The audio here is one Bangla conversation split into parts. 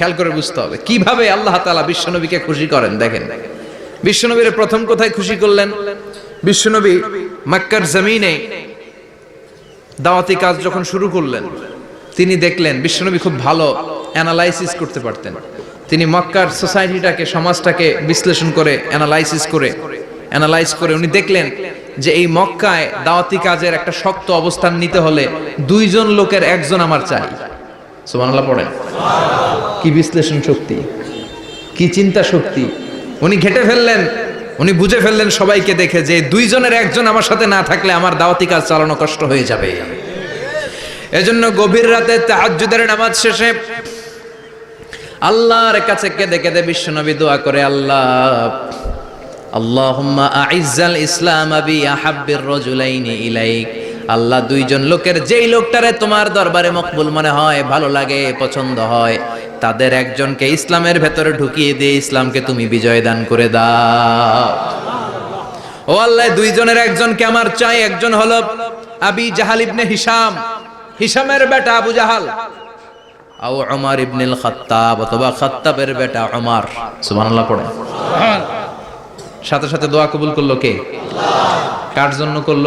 খেয়াল করে বুঝতে হবে। কীভাবে আল্লাহ তাআলা বিশ্বনবীকে খুশি করেন? দেখেন। বিশ্বনবীর প্রথম কোথায় খুশি করলেন? বিশ্বনবী মক্কার জমিনে দাওয়াতি কাজ যখন শুরু করলেন, তিনি দেখলেন বিশ্বনবী খুব ভালো অ্যানালাইসিস করতে পারতেন। তিনি মক্কার সোসাইটিটাকে সমাজটাকে বিশ্লেষণ করে অ্যানালাইসিস করে অ্যানালাইজ করে উনি দেখলেন যে এই মক্কায় দাওয়াতি কাজের একটা শক্ত অবস্থান নিতে হলে দুইজন লোকের একজন আমার চাই। সুবহানাল্লাহ, পড়েন। কি বিশ্লেষণ শক্তি? কি চিন্তা শক্তি? উনি ঘেটে ফেললেন, উনি বুঝে ফেললেন সবাইকে দেখে যে দুইজনের একজন আমার সাথে না থাকলে আমার দাওয়াতি কাজ চালানো কষ্ট হয়ে যাবে। এজন্য গভীর রাতে তাহাজ্জুদের নামাজ শেষে আল্লাহর কাছে কেঁদে কেঁদে বিশ্বনবী দোয়া করে, আল্লাহ, আল্লাহুম্মা আইজ্জাল ইসলাম আবি আহাব্বির রাজুলাইনি ইলাইক। আল্লাহ দুইজন লোকের যেই লোকটারে তোমার দরবারে মকবুল মনে হয়, ভালো লাগে, পছন্দ হয়, তাদের একজনকে ইসলামের ভেতরে ঢুকিয়ে দিয়ে ইসলামকে তুমি বিজয় দান করে দাও। ও আল্লাহ, দুইজনের একজনকে আমার চাই, একজন হলো আবি জাহাল ইবনে হিসাম হিসামের বেটা আবু জাহাল, আও ওমর ইবনুল খাত্তাব অথবা খাত্তাবের বেটা ওমর সুবহানাল্লাহ পড়ে। সাথে সাথে দোয়া কবুল করল কে? কার জন্য করল?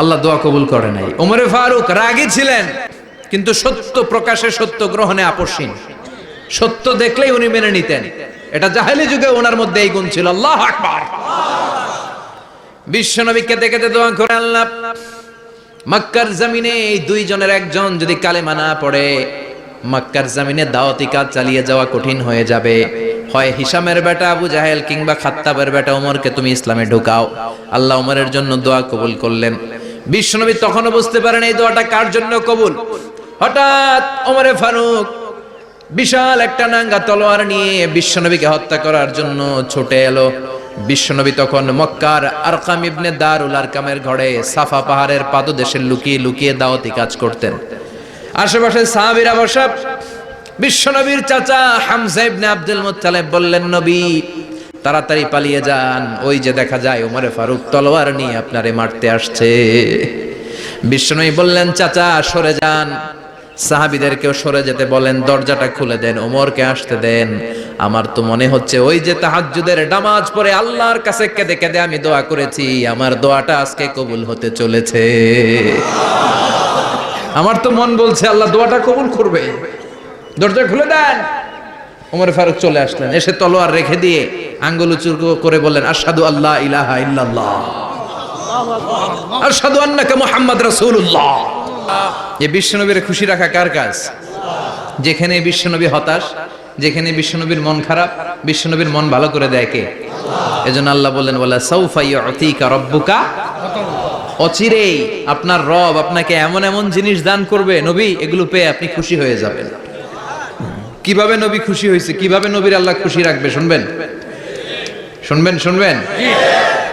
আল্লাহ দোয়া কবুল করে নাই। ওমরে ফারুক রাগী ছিলেন, কিন্তু সত্য প্রকাশে সত্য গ্রহণে আপসীন সত্য দেখলেই উনি মেনে নিতেন। এটা জাহেলি যুগে ওনার মধ্যে এই গুণ ছিল। আল্লাহ আকবার। বিশ্বনবীকে দেখে দোয়া করে আল্লাহ, মক্কার জমিনে এই দুইজনের একজন যদি কালেমা না পড়ে, মক্কার জমিনে দাওয়াতি কাজ চালিয়ে যাওয়া কঠিন হয়ে যাবে। হয় হিসামের বেটা আবু জাহেল কিংবা খাত্তাবের বেটা ওমরকে তুমি ইসলামে ঢুকাও। আল্লাহ ওমরের জন্য দোয়া কবুল করলেন। বিশ্বনবী তখনও বুঝতে পারেন এই দোয়াটা কার জন্য কবুল? হঠাৎ ওমরে ফারুক বিশাল একটা নাঙ্গা তলোয়ার নিয়ে বিশ্বনবীকে হত্যা করার জন্য ছুটে এলো। বিশ্বনবী তখন মক্কার আরকাম ইবনে দারুল আরকামের ঘরে সাফা পাহাড়ের পাদদেশে লুকিয়ে লুকিয়ে দাওয়াতি কাজ করতেন। আশেপাশে সাহাবীরা বসা। বিশ্বনবীর চাচা হামজা ইবনে আব্দুল মুত্তালিব বললেন, নবী তাড়াতাড়ি পালিয়ে যান। ওই যে দেখা যায়, ওমরে ফারুক তলোয়ার নিয়ে আপনারে মারতে আসছে। বিশ্বনবী বললেন, চাচা, সরে যান। সাহাবিদেরকেও সরে যেতে বলেন, দরজাটা খুলে দেন, ওমরকে আসতে দেন। আমার তো মনে হচ্ছে, ওই যে তাহাজ্জুদের নামাজ পড়ে আল্লাহর কাছে কেঁদে কেঁদে আমি দোয়া করেছি, আমার দোয়াটা আজকে কবুল হতে চলেছে। আমার তো মন বলছে, আল্লাহ, দোয়াটা কবুল করবে। দরজা খুলে দেন। ওমর ফারুক চলে আসলেন। এসে তলোয়ার রেখে দিয়ে আঙ্গুল উঁচু করে বললেন, আশহাদু আল্লাহ ইলাহা ইল্লাল্লাহ। আশহাদু আন্নাকা মুহাম্মদ রাসূলুল্লাহ। যে বিশ্বনবীর খুশি রাখা কার কাজ? যেখানে বিশ্বনবী হতাশ, যেখানে বিশ্বনবীর মন খারাপ, বিশ্বনবীর মন ভালো করে দেয় কে? এজন্য আল্লাহ বললেন বলে সৌফা ইউতিকা রব্বুকা? অচিরেই আপনার রব আপনাকে এমন এমন জিনিস দান করবে, নবী, এগুলো পেয়ে আপনি খুশি হয়ে যাবেন। কীভাবে নবী খুশি হয়েছে? কীভাবে নবীর আল্লাহ খুশি রাখবে? শুনবেন? শুনবেন শুনবেন?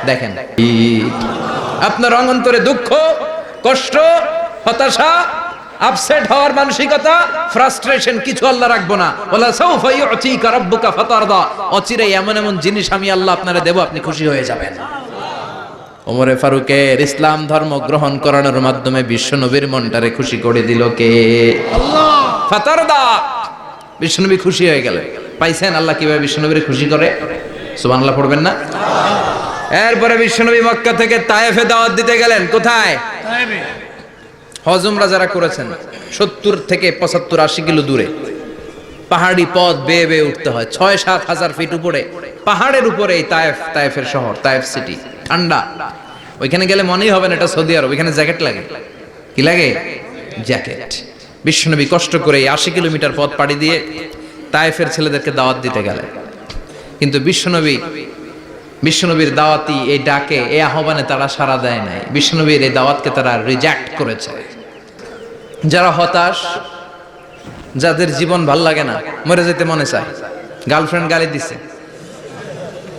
দেখেন। আপনার অন্তরে দুঃখ কষ্ট হতাশা আপসেট হওয়ার মানসিকতা ফ্রাস্ট্রেশন কিছু আল্লাহ রাখব না। বলা সৌফা ইউতিকা রাব্বুকা ফাতারদা। অচিরেই এমন এমন জিনিস আমি আল্লাহ আপনারে দেব আপনি খুশি হয়ে যাবেন। ওমরে ফারুকের ইসলাম ধর্ম গ্রহণ করানোর মাধ্যমে বিশ্ব নবীর মনটারে খুশি করে দিল কে? আল্লাহ! ফাতারদা! বিশ্বনবী খুশি হয়ে গেলেন। পাইছেন আল্লাহ কীভাবে বিশ্বনবীর খুশি করে? সুবহানাল্লাহ পড়বেন না? এরপরে বিশ্বনবী মক্কা থেকে তায়েফে দাওয়াত দিতে গেলেন। কোথায়? হজমরা যারা করেছেন সত্তর থেকে পঁচাত্তর আশি কিলো দূরে পাহাড়ি পথ বেয়ে বেয়ে উঠতে হয়। ছয় সাত হাজার ফিট উপরে পাহাড়ের উপরে এই তায়েফ তায়েফের শহর তায়েফ সিটি ঠান্ডা। ওইখানে গেলে মনেই হবে না এটা সৌদি আরব ওইখানে জ্যাকেট লাগে। কি লাগে? জ্যাকেট বিশ্বনবী কষ্ট করে আশি কিলোমিটার পথ পাড়ি দিয়ে তায়েফের ছেলেদেরকে দাওয়াত দিতে গেলেন। কিন্তু বিশ্বনবী, বিশ্বনবীর দাওয়াতি এই ডাকে, এই আহ্বানে তারা সাড়া দেয় নাই। বিশ্বনবীর এই দাওয়াতকে তারা রিজেক্ট করেছে। যারা হতাশ, যাদের জীবন ভালো লাগে না, মরে যেতে মনে চায় গার্লফ্রেন্ড গালি দিছে।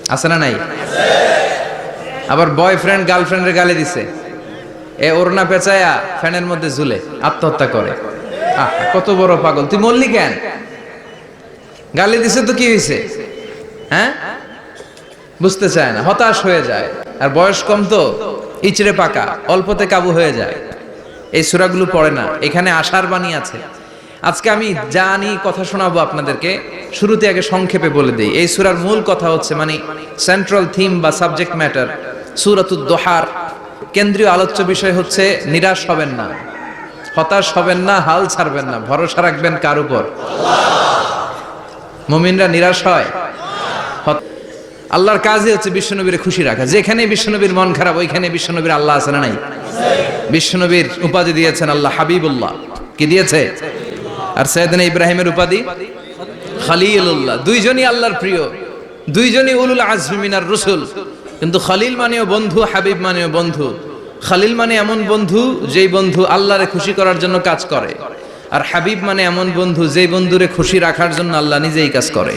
আছে না নাই? আবার বয়ফ্রেন্ড গার্লফ্রেন্ডের গালি দিছে। এ ওরনা পেঁচায়া ফ্যানের মধ্যে ঝুলে আত্মহত্যা করে। কত বড় পাগল। তুই মরলি কেন? গালি দিছে তো কি হয়েছে হ্যাঁ? বুঝতে চায় না, হতাশ হয়ে যায়। আর বয়স কম তো, ইচড়ে পাকা, অল্পতে কাবু হয়ে যায়। এই সুরাগুলো পড়ে না, এখানে আশার বাণী আছে। আজকে আমি জানি, কথা শোনাবো আপনাদেরকে। শুরুতে আগে সংক্ষেপে বলে দিই। এই সুরার মূল কথা হচ্ছে মানে সেন্ট্রাল থিম বা সাবজেক্ট ম্যাটার সুরাতুদ দোহার। কেন্দ্রীয় আলোচ্য বিষয় হচ্ছে, নিরাশ হবেন না। হতাশ হবেন না, হাল ছাড়বেন না, ভরসা রাখবেন কার উপর? মুমিনরা নিরাশ হয়। আল্লাহর কাজই হচ্ছে বিশ্বনবীর খুশি রাখা। যেখানে বিশ্বনবীর মন খারাপ ওইখানে বিশ্বনবীর আল্লাহ আছে না নাই? বিশ্বনবীর উপাধি দিয়েছেন আল্লাহ হাবিবুল্লাহ। কি দিয়েছে? আর সৈয়দিন ইব্রাহিমের উপাধি? খালিলুল্লাহ। দুইজনই আল্লাহর প্রিয়। দুইজনই উলুল আজমি মিনার রসুল। কিন্তু খালিল মানেও বন্ধু, হাবিব মানেও বন্ধু। খালিল মানে এমন বন্ধু যেই বন্ধু আল্লাহরে খুশি করার জন্য কাজ করে। আর হাবিব মানে এমন বন্ধু যেই বন্ধুরে খুশি রাখার জন্য আল্লাহ নিজেই কাজ করে।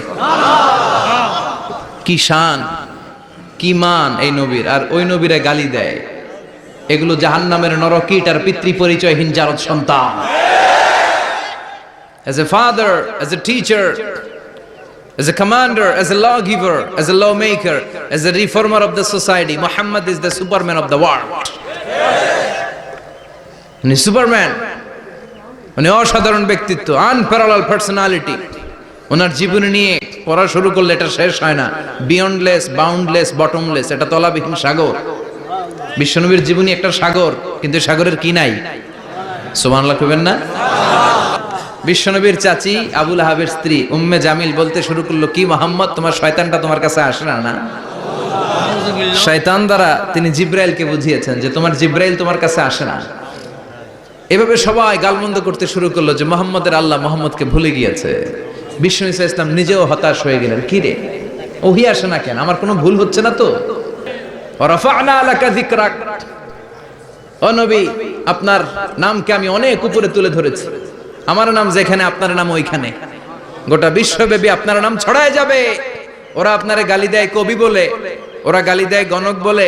কি শান, কি মান এই নবীর। আর ওই নবীরে গালি দেয়। এগুলো জাহান্নামের নরকিট আর পিতৃ পরিচয়হীন জারদ সন্তান। As a father, as a teacher, as a commander, as a lawgiver, as a lawmaker, as a reformer of the society, muhammad is the superman of the world. উনি সুপারম্যান উনি অসাধারণ ব্যক্তিত্ব আনপ্যারালাল পার্সোনালিটি। ওনার জীবনী নিয়ে পড়া শুরু করলে এটা শেষ হয় না। বিয়ন্ডলেস বাউন্ডলেস বটমলেস এটা তলাবিহীন সাগর। বিশ্বনবীর জীবনী একটা সাগর কিন্তু সাগরের কি নাই? সুবহানাল্লাহ কইবেন না? বিশ্বনবীর চাচি আবুল আহাবের স্ত্রী উম্মে জামিল বলতে শুরু করল কি মোহাম্মদ তোমার শয়তানটা তোমার কাছে আসে না না? শয়তান দ্বারা তিনি জিব্রাইলকে বুঝিয়েছেন যে তোমার জিব্রাইল তোমার কাছে আসে না। এভাবে সবাই গালমন্দ করতে শুরু করল যে মোহাম্মদের আল্লাহ মোহাম্মদকে ভুলে গিয়েছে। বিষ্ণু ইসা ইসলাম নিজেও হতাশ হয়ে গেলেন, কি রে? ওহি আসে না কেন? আমার কোনো ভুল হচ্ছে না তো? আপনার নামকে আমি অনেক উপরে তুলে ধরেছি। আমার নাম যেখানে, আপনার নাম ওইখানে। গোটা বিশ্বব্যাপী আপনার নাম ছড়ায় যাবে। ওরা আপনারে গালি দেয় কবি বলে, ওরা গালি দেয় গণক বলে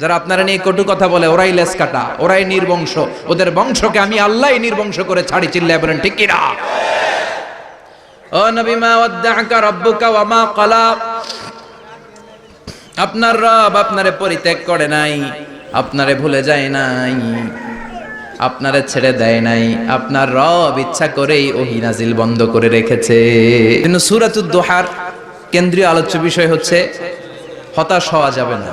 যারা আপনারা নিয়ে কটু কথা বলে, ওরাই লেস কাটা, ওরাই নির্বংশ। ওদের বংশকে আমি আল্লাহ নির্বংশ করে ছাড়ি, চিল্লায় বলেন, ঠিক কিনা? ও নবী, মা ওয়াদ্দাআকা রাব্বুকা ওয়া মা ক্বালা। আপনার রব আপনারে পরিত্যাগ করে নাই, আপনারে ভুলে যায় নাই, আপনারে ছেড়ে দেয় নাই, আপনার রব ইচ্ছা করেই ওহি নাজিল বন্ধ করে রেখেছে। কিন্তু সুরাতুদ কেন্দ্রীয় আলোচ্য বিষয় হচ্ছে, হতাশ হওয়া যাবে না।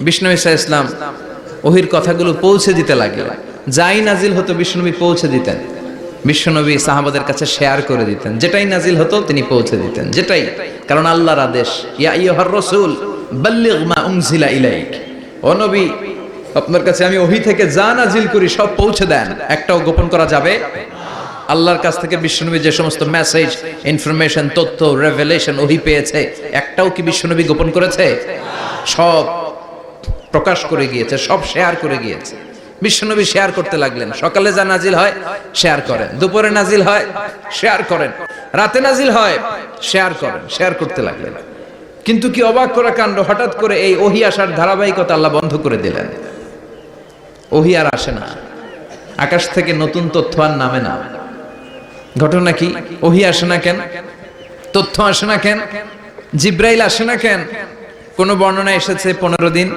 বিষ্ণু ইসা ইসলাম ওহির কথাগুলো পৌঁছে দিতে লাগলেন যাই নাজিল হতো, বিষ্ণুনবী পৌঁছে দিতেন। বিশ্বনবী সাহাবাদের কাছে শেয়ার করে দিতেন। যেটাই নাজিল হতো, তিনি পৌঁছে দিতেন। যেটাই। কারণ আল্লাহর আদেশ, ইয়া রাসূল ইলাইক। আপনার কাছে আমি ওহি থেকে যা নাজিল করি, সব পৌঁছে দেন। একটাও গোপন করা যাবে? আল্লাহর কাছ থেকে বিশ্বনবী যে সমস্ত মেসেজ ইনফরমেশন তথ্য রেভেলেশন ওহি পেয়েছে, একটাও কি বিশ্বনবী গোপন করেছে? সব। প্রকাশ করে গিয়েছে, সব শেয়ার করে গিয়েছে। বিশ্বনবী শেয়ার করতে লাগলেন। সকালে যা নাজিল হয় শেয়ার করেন। দুপুরে নাজিল হয় শেয়ার করেন। রাতে নাজিল হয় শেয়ার করেন শেয়ার করতে লাগলেন। কিন্তু কি অবাক করা কাণ্ড? হঠাৎ করে এই ওহি আসার ধারাবাহিকতা আল্লাহ বন্ধ করে দিলেন। ওহি আর আসে না। আকাশ থেকে নতুন তথ্য আর নামে না। ঘটনা কি? ওহি আসে না কেন? তথ্য আসে না কেন? জিব্রাইল আসে না কেন? কোন বর্ণনা এসেছে পনেরো দিন?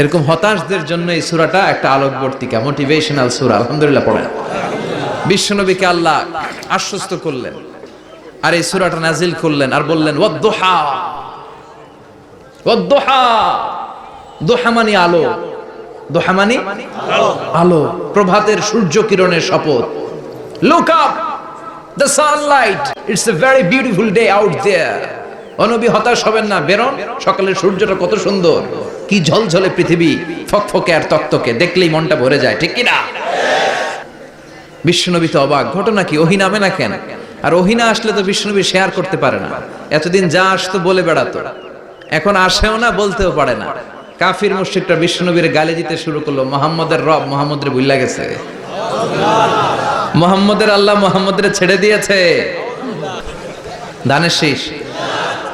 এরকম হতাশদের জন্য এই সুরাটা একটা আলোকবর্তিকা মোটিভেশনাল সুরা, আলহামদুলিল্লাহ পড়েন। বিশ্বনবীকে আল্লাহ আশ্বস্ত করলেন, আর এই সুরাটা নাজিল করলেন আর বললেন আলো। আলো। প্রভাতের সূর্য কিরণের শপথ। Look up the sunlight it's a very beautiful day out there অনবী হতাশ হবেন না, বেরোন। সকালের সূর্যটা কত সুন্দর। কি ঝলঝলে পৃথিবী, ফকফকে আর তক্তকে। দেখলেই মনটা ভরে যায়, ঠিক কিনা? বিশ্বনবী তো অবাক। ঘটনা কি? ওহি নামে না কেন? আর ওহি না আসলে তো বিশ্বনবী শেয়ার করতে পারে না। এতদিন যা আসতো বলে বেড়াতো। এখন আসেও না, বলতেও পারে না। কাফির মুশরিকটা বিশ্বনবীর গালি দিতে শুরু করল। মোহাম্মদের রব মোহাম্মদের বুল্লা গেছে মোহাম্মদের আল্লাহ মোহাম্মদের ছেড়ে দিয়েছে। ধানের শীষ।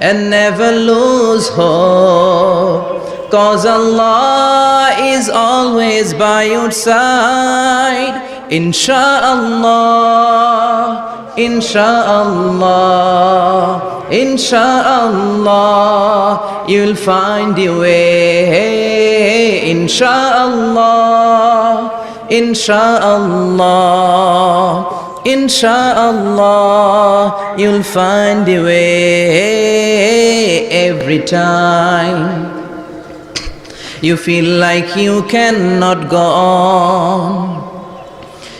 and never lose hope. Cause Allah is always by your side. Insha'Allah, Insha'Allah, Insha'Allah, you'll find your way. Insha'Allah, Insha'Allah, Insha'Allah, you'll find your way every time. You feel like you cannot go on.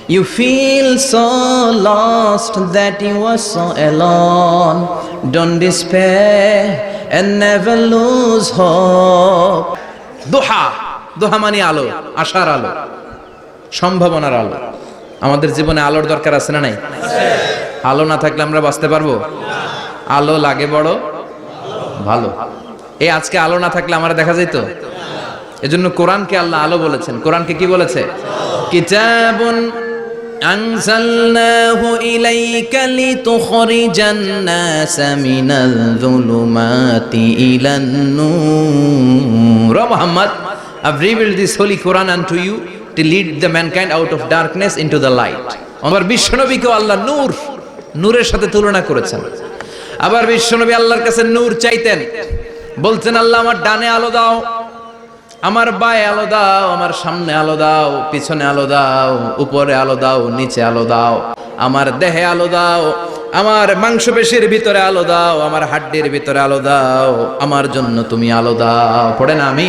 You feel so lost that you are so alone. Don't despair and never lose hope. দোহা দোহা মানে আলো আশার আলো সম্ভাবনার আলো আমাদের জীবনে আলোর দরকার আছে না নাই? আলো না থাকলে আমরা বাঁচতে পারব? আলো লাগে বড়, ভালো। এই আজকে আলো না থাকলে আমার দেখা যেত এজন্য কোরআনকে আল্লাহ আলো বলেছেন। কোরআনকে কি বলেছে? কিতাবুন আনসালনাহু ইলাইকা লিতুখরিজান নাস মিনাল যুলুমাতি ইলান নূর। Muhammad I reveal this holy Quran unto you to lead the mankind out of darkness into the light. আমার বিশ্বনবীকেও আল্লাহ নূর, নূরের সাথে তুলনা করেছেন। আবার বিশ্বনবী আল্লাহর কাছে নূর চাইতেন। বলছেন আল্লাহ, আমার ডানে আলো দাও, আমার বায়ে আলো দাও, আমার সামনে আলো দাও, পিছনে আলো দাও, উপরে আলো দাও, নিচে আলো দাও, আমার দেহে আলো দাও, আমার মাংসপেশির ভিতরে আলো দাও, আমার হাড্ডির ভিতরে আলো দাও, আমার জন্য তুমি আলো দাও। পড়ে না আমি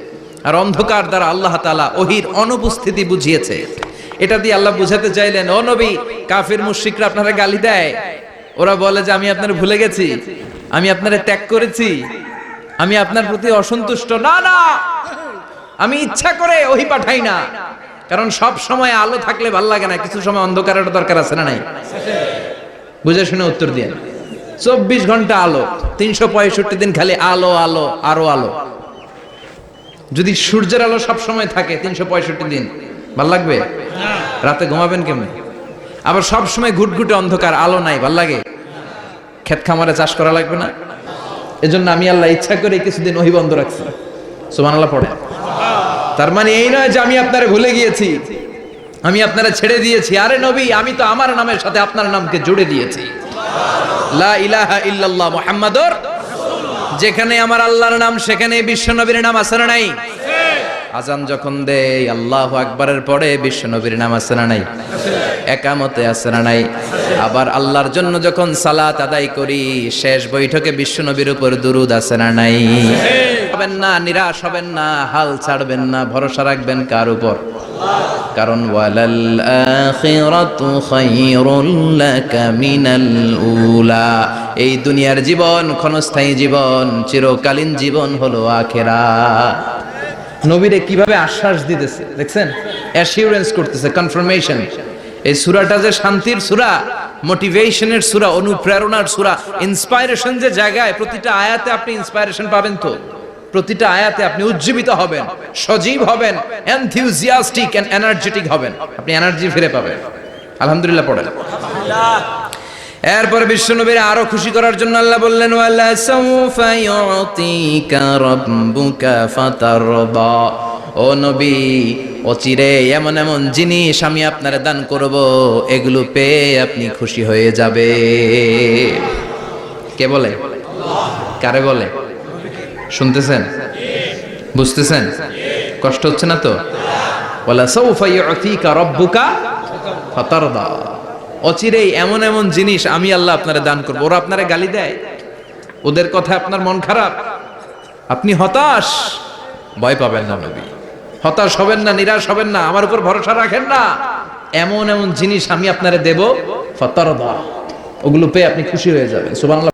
আর অন্ধকার দ্বারা আল্লাহ তালা ওহির অনুপস্থিতি বুঝিয়েছে। এটা দিয়ে আল্লাহ বুঝাতে চাইলেন, ও নবী, কাফির মুশরিকরা আপনারা গালি দেয়। ওরা বলে যে, আমি আপনার ভুলে গেছি, আমি আপনারে ত্যাগ করেছি, আমি আপনার প্রতি অসন্তুষ্ট। না না, আমি ইচ্ছা করে ওহি পাঠাই না। কারণ সব সময় আলো থাকলে ভালো লাগে না, কিছু সময় অন্ধকারের দরকার আছে না নাই? বুঝে শুনে উত্তর দিয়ে চব্বিশ ঘণ্টা আলো, তিনশো পঁয়ষট্টি দিন খালি আলো আলো, আরও আলো। যদি সূর্যের আলো সব সময় থাকে, তিনশো পঁয়ষট্টি দিন, ভালো লাগবে? রাতে ঘুমাবেন কেমন? আবার সব সময় ঘুটঘুটে অন্ধকার, আলো নাই, ভালো লাগে? ক্ষেত খামারে চাষ করা লাগবে না? এজন্য আমি আল্লাহ ইচ্ছা করে কিছুদিন ওহি বন্ধ রাখছি। সুমান আল্লাহ পড়ে। তার মানে এই নয় যে আমি আপনারে ভুলে গিয়েছি। আমি আপনারা ছেড়ে দিয়েছি। আরে নবী, আমি তো আমার নামের সাথে আপনার নামকে জুড়ে দিয়েছি। লা ইলাহা ইল্লাল্লাহ মুহাম্মাদুর যেখানে আমার আল্লাহর নাম, সেখানে বিশ্ব নবীর নাম আছে না নাই? আজান যখন দেয়, আল্লাহ আকবারের পরে বিশ্ব নবীর নাম আছে না নাই? একামতে আছে না নাই? আবার আল্লাহর জন্য যখন সালাত আদায় করি, শেষ বৈঠকে বিশ্ব নবীর উপর দুরুদ আছে না নাই? হবেন না, নিরাশ হবেন না, হাল ছাড়বেন না, ভরসা রাখবেন কার উপর? কারণ, ওয়ালাল আখিরাতু খায়রুল লাকা মিনাল উলা। এই দুনিয়ার জীবন, ক্ষণস্থায়ী জীবন, চিরকালীন জীবন হলো আখেরা। নবীরে কীভাবে আশ্বাস দিতেছে, দেখছেন? অ্যাসিউরেন্স করতেছে কনফার্মেশন এই সুরাটা যে শান্তির সূরা মোটিভেশনের সূরা, অনুপ্রেরণার সূরা ইন্সপাইরেশন যে জায়গায়, প্রতিটা আয়াতে আপনি ইন্সপাইরেশন পাবেন তো। প্রতিটা আয়াতে আপনি উজ্জীবিত হবেন, সজীব হবেন এনথিউজিয়াস্টিক এন্ড এনার্জেটিক হবেন। আপনি এনার্জি ফিরে পাবেন। আলহামদুলিল্লাহ পড়েন। এরপর বিশ্বনবীর আরও খুশি করার জন্য আল্লাহ বললেন, ওয়ালা সাউফা রাব্বুকা ও নবী, অচিরে এমন এমন জিনিস আমি আপনারে দান করব, এগুলো পেয়ে আপনি খুশি হয়ে যাবে। কে বলে? কারে বলে? শুনতেছেন? বুঝতেছেন? কষ্ট হচ্ছে না তো? ওয়ালা সাউফা ইউতিকা রাব্বুকা ফাতারদা। অচিরেই এমন এমন জিনিস আমি আল্লাহ আপনারা দান করব। ওরা আপনারা গালি দেয়। ওদের কথা আপনার মন খারাপ। আপনি হতাশ? ভয় পাবেন না নবী। হতাশ হবেন না, নিরাশ হবেন না। আমার উপর ভরসা রাখেন না। এমন এমন জিনিস আমি আপনারে দেব। ফতারদা। ওগুলো পেয়ে আপনি খুশি হয়ে যাবেন। সুবহানাল্লাহ।